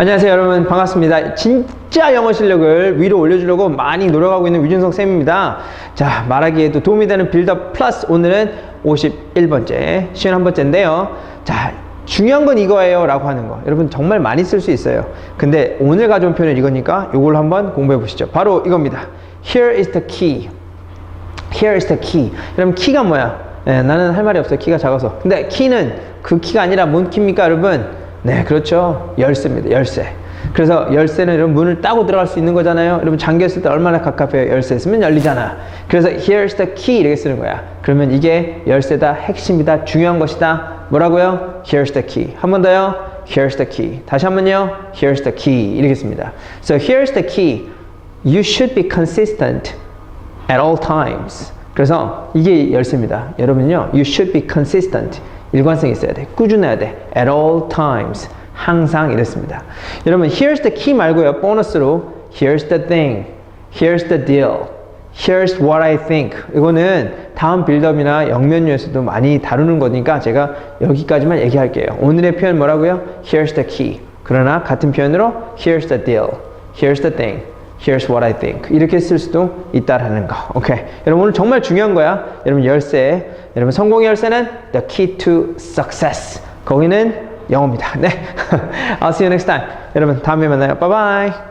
안녕하세요 여러분 반갑습니다 진짜 영어 실력을 위로 올려주려고 많이 노력하고 있는 위준성 쌤입니다 자 말하기에도 도움이 되는 빌더 플러스 오늘은 51번째 51번째인데요 자 중요한 건 이거예요 라고 하는 거 여러분 정말 많이 쓸 수 있어요 근데 오늘 가져온 표현은 이거니까 이걸 한번 공부해 보시죠 바로 이겁니다 Here is the key Here is the key. 여러분 키가 뭐야? 예, 나는 할 말이 없어요. 키가 작아서. 근데 키는 그 키가 아니라 뭔 키입니까, 여러분? 네, 그렇죠. 열쇠입니다. 열쇠. 그래서 열쇠는 여러분 문을 따고 들어갈 수 있는 거잖아요. 여러분 잠겼을 때 얼마나 갑갑해요. 열쇠 있으면 열리잖아. 그래서 here's the key 이렇게 쓰는 거야. 그러면 이게 열쇠다, 핵심이다, 중요한 것이다. 뭐라고요? Here's the key. 한 번 더요. Here's the key. 다시 한 번요. Here's the key. 이렇게 씁니다. So here's the key. You should be consistent at all times. 그래서 이게 열쇠입니다. 여러분요, you should be consistent. 일관성이 있어야 돼. 꾸준해야 돼. at all times. 항상 이랬습니다. 여러분, here's the key 말고요. 보너스로 here's the thing, here's the deal, here's what I think. 이거는 다음 빌드업이나 영면류에서도 많이 다루는 거니까 제가 여기까지만 얘기할게요. 오늘의 표현 뭐라고요? here's the key. 그러나 같은 표현으로 here's the deal, here's the thing. Here's what I think. 이렇게 쓸 수도 있다라는 거. 오케이. 여러분 오늘 정말 중요한 거야. 여러분 열쇠. 여러분 성공의 열쇠는 the key to success. 거기는 영어입니다. 네. I'll see you next time. 여러분 다음에 만나요. Bye bye.